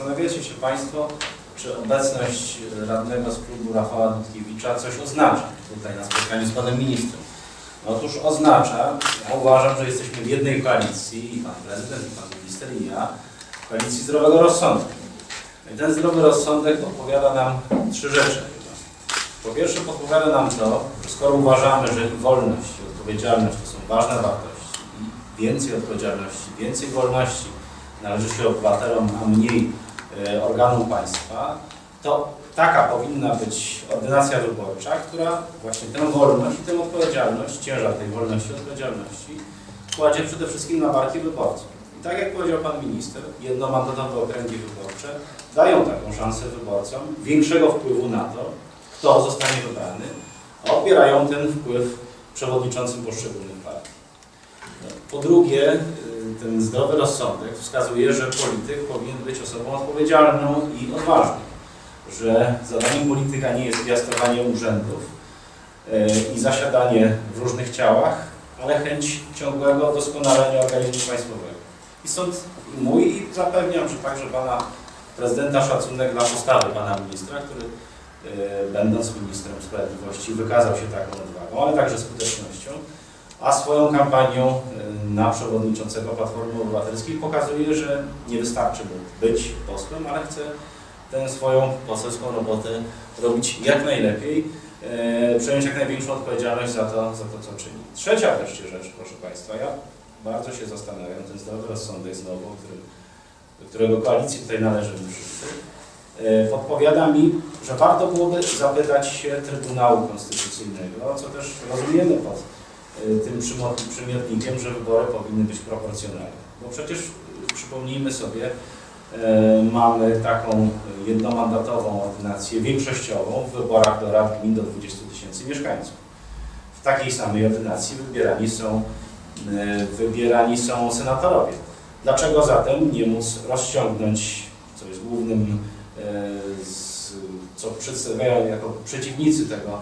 Zastanawiacie się Państwo, czy obecność radnego z klubu Rafała Dudkiewicza coś oznacza tutaj na spotkaniu z Panem Ministrem. Otóż oznacza, ja uważam, że jesteśmy w jednej koalicji, i Pan Prezydent, i Pan Minister, i ja, koalicji zdrowego rozsądku. I ten zdrowy rozsądek podpowiada nam trzy rzeczy. Po pierwsze podpowiada nam to, że skoro uważamy, że wolność i odpowiedzialność to są ważne wartości i więcej odpowiedzialności, więcej wolności należy się obywatelom, a mniej organom państwa, to taka powinna być ordynacja wyborcza, która właśnie tę wolność i tę odpowiedzialność, ciężar tej wolności i odpowiedzialności kładzie przede wszystkim na barki wyborców. I tak jak powiedział Pan Minister, jednomandatowe okręgi wyborcze dają taką szansę wyborcom większego wpływu na to, kto zostanie wybrany, a opierają ten wpływ przewodniczącym poszczególnych partii. Po drugie, ten zdrowy rozsądek wskazuje, że polityk powinien być osobą odpowiedzialną i odważną, że zadaniem polityka nie jest piastowanie urzędów y, i zasiadanie w różnych ciałach, ale chęć ciągłego doskonalenia organizmu państwowego. I stąd mój i zapewniam, że także Pana Prezydenta szacunek dla postawy Pana Ministra, który y, będąc ministrem sprawiedliwości wykazał się taką odwagą, ale także skutecznością, a swoją kampanią y, na przewodniczącego Platformy Obywatelskiej pokazuje, że nie wystarczy mu być posłem, ale chce tę swoją poselską robotę robić jak najlepiej, y, przejąć jak największą odpowiedzialność za to, za to, co czyni. Trzecia wreszcie rzecz, proszę Państwa, ja bardzo się zastanawiam, ten zdrowy rozsądek znowu, do którego koalicji tutaj należy wszyscy, y, podpowiada mi, że warto byłoby zapytać się Trybunału Konstytucyjnego, co też rozumiemy pod tym przymo- przymiotnikiem, że wybory powinny być proporcjonalne. Bo przecież y, przypomnijmy sobie, y, mamy taką jednomandatową ordynację większościową w wyborach do rad gmin do 20 tysięcy mieszkańców. W takiej samej ordynacji wybierani są, y, wybierani są senatorowie. Dlaczego zatem nie móc rozciągnąć, co jest głównym, y, co przedstawiają jako przeciwnicy tego, y,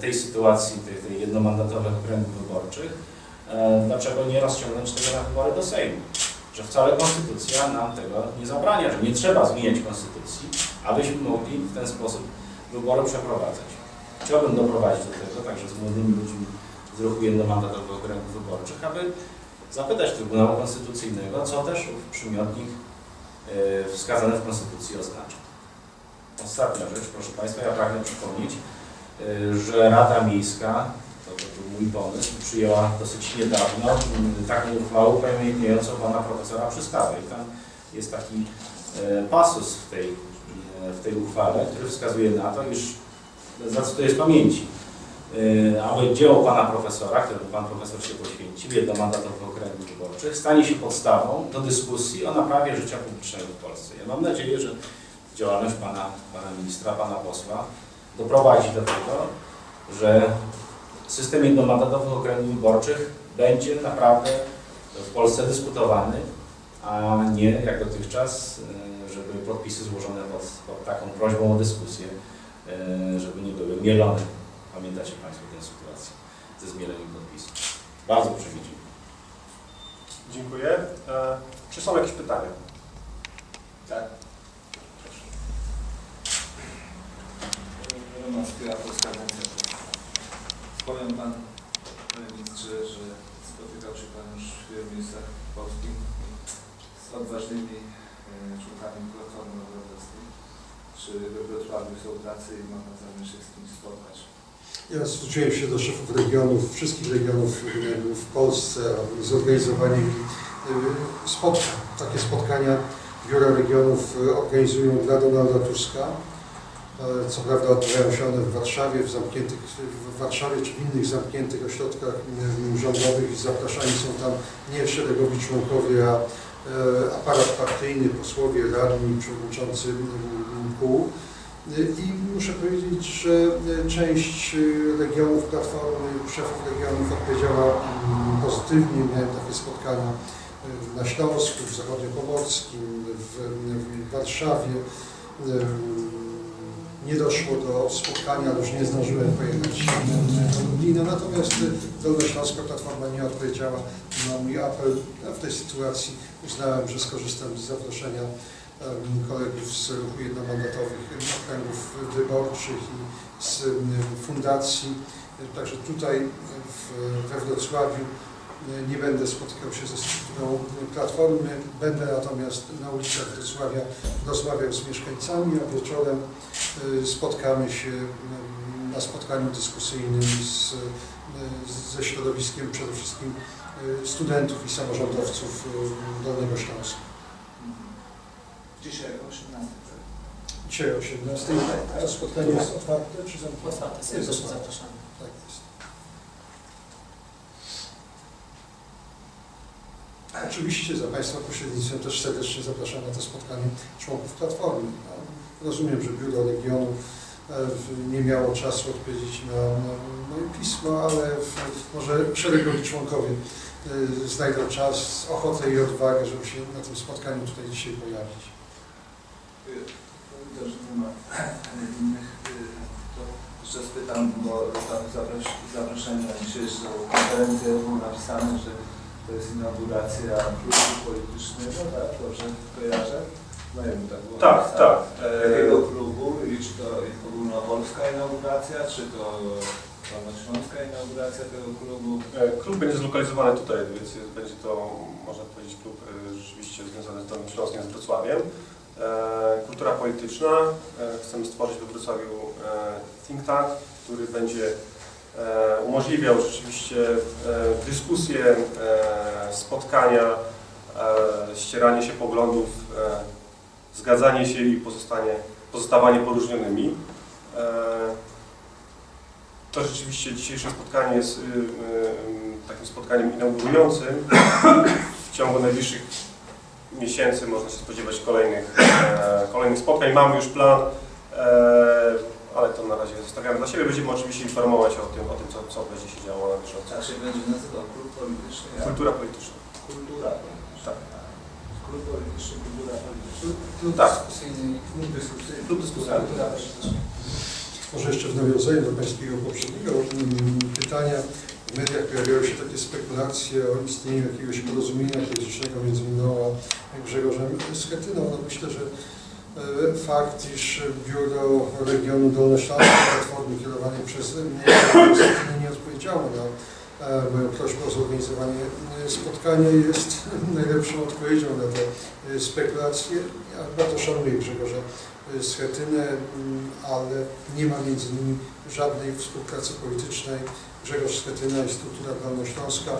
tej sytuacji, tych, tych jednomandatowych okręgów wyborczych, y, dlaczego nie rozciągnąć tego na wybory do Sejmu? Że wcale konstytucja nam tego nie zabrania, że nie trzeba zmieniać konstytucji, abyśmy mogli w ten sposób wybory przeprowadzać. Chciałbym doprowadzić do tego, także z młodymi ludźmi z ruchu jednomandatowych okręgów wyborczych, aby zapytać Trybunału Konstytucyjnego, co też przymiotnik y, wskazany w Konstytucji oznacza. Ostatnia rzecz, proszę Państwa, ja pragnę przypomnieć, że Rada Miejska, to, to był mój pomysł, przyjęła dosyć niedawno y, taką uchwałę upamiętniającą pana profesora Przystawę. I tam jest taki y, pasus w tej, y, w tej uchwale, który wskazuje na to, iż, zacytuję z pamięci, y, aby dzieło pana profesora, któremu pan profesor się poświęcił, jednomandatowych okręgów wyborczych, stanie się podstawą do dyskusji o naprawie życia publicznego w Polsce. Ja mam nadzieję, że działalność pana, pana ministra, pana posła doprowadzi do tego, że system jednomandatowych okręgów wyborczych będzie naprawdę w Polsce dyskutowany, a nie jak dotychczas, y, żeby podpisy złożone pod, pod taką prośbą o dyskusję, y, żeby nie były mielone. Pamiętacie Państwo tę sytuację ze zmieleniem podpisów. Bardzo dziękuję. Dziękuję. E, czy są jakieś pytania? Tak. Wspomniał Pan, Panie Ministrze, że spotykał się Pan już w wielu miejscach polskich z odważnymi e, członkami Platformy Obywatelskiej. Czy we Wrocławiu są i ma Pan zamiar się z kimś spotkać? Ja zwróciłem się do szefów regionów, wszystkich regionów w Polsce o zorganizowanie spotkań. Takie spotkania biura regionów y, organizują dla Donalda Tuska. E, Co prawda odbywają się one w Warszawie, w zamkniętych, w Warszawie czy w innych zamkniętych ośrodkach y, rządowych i zapraszani są tam nie szeregowi członkowie, a e, aparat partyjny, posłowie, radni, przewodniczący y, kół. I muszę powiedzieć, że e, część e, regionów Platformy, szefów regionów odpowiedziała mm, pozytywnie. Miałem takie spotkania e, na Śląsku, w Zachodniopomorskim, w, w Warszawie. Nie doszło do spotkania, już nie zdążyłem pojechać do Lublina. Natomiast Dolnośląska Platforma nie odpowiedziała na mój apel. W tej sytuacji uznałem, że skorzystam z zaproszenia kolegów z ruchu jednomandatowych okręgów wyborczych i z fundacji. Także tutaj we Wrocławiu nie będę spotykał się ze strukturą Platformy, będę natomiast na ulicach Wrocławia rozmawiał z mieszkańcami, a wieczorem spotkamy się em, na spotkaniu dyskusyjnym z, e, ze środowiskiem przede wszystkim studentów i samorządowców Dolnego Śląska. Dzisiaj o 18. Dzisiaj o 17. A spotkanie jest otwarte czy zamknięte? Otwarte, Jest otwarte. Tak jest. Oczywiście za Państwa pośrednictwem też serdecznie zapraszam na to spotkanie członków Platformy. No, Rozumiem, że Biuro Regionu e, nie miało czasu odpowiedzieć na, moje pismo, ale może szeregowi członkowie e, znajdą czas, ochotę i odwagę, żeby się na tym spotkaniu tutaj dzisiaj pojawić. Że nie ma innych. y, To jeszcze spytam, bo tam zaproszenie na dzisiejszą konferencję było napisane, że to jest inauguracja klubu politycznego, tak? Dobrze kojarzę? No wiem, tak było Tak, napisane. tak. Jakiego E, klubu? I czy to ogólnopolska inauguracja, czy to dolnośląska inauguracja tego klubu? e, Klub będzie zlokalizowany tutaj, więc będzie to, można powiedzieć, klub e, rzeczywiście związany z Dolnym Śląskiem, z Wrocławiem. Kultura polityczna. Chcemy stworzyć we Wrocławiu think tank, który będzie umożliwiał rzeczywiście e, dyskusje, e, spotkania, e, ścieranie się poglądów, e, zgadzanie się i pozostanie, pozostawanie poróżnionymi. E, To rzeczywiście dzisiejsze spotkanie jest y, y, takim spotkaniem inaugurującym. W ciągu najbliższych miesięcy można się spodziewać kolejnych, e, kolejnych spotkań. Mamy już plan, e, ale to na razie zostawiamy dla siebie. Będziemy oczywiście informować o tym, o tym co, co będzie się działo na bieżąco. Tak się będzie nazywał klub polityczny. jak? Kultura polityczna. Kultura polityczna. Tak. Klub polityczny, kultura polityczna. Klub Tak. dyskusyjny i klub dyskusyjny. Klub dyskusyjny. Kultura polityczna. Może jeszcze w nawiązaniu do Pańskiego poprzedniego mm, pytania. W mediach pojawiały się takie spekulacje o istnieniu jakiegoś porozumienia politycznego między mną a Grzegorzem Schetyną. No myślę, że fakt, iż Biuro Regionu Dolnośląskiej Platformy kierowane przez mnie nie odpowiedziało na e, moją prośbę o zorganizowanie e, spotkania jest najlepszą odpowiedzią na te e, spekulacje. Ja bardzo szanuję Grzegorza Schetynę, mm, ale nie ma między nimi żadnej współpracy politycznej. Grzegorz Schetyna i struktura Dolnośląska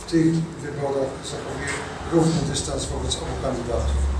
w tych wyborach zachowuje równy dystans wobec obu kandydatów.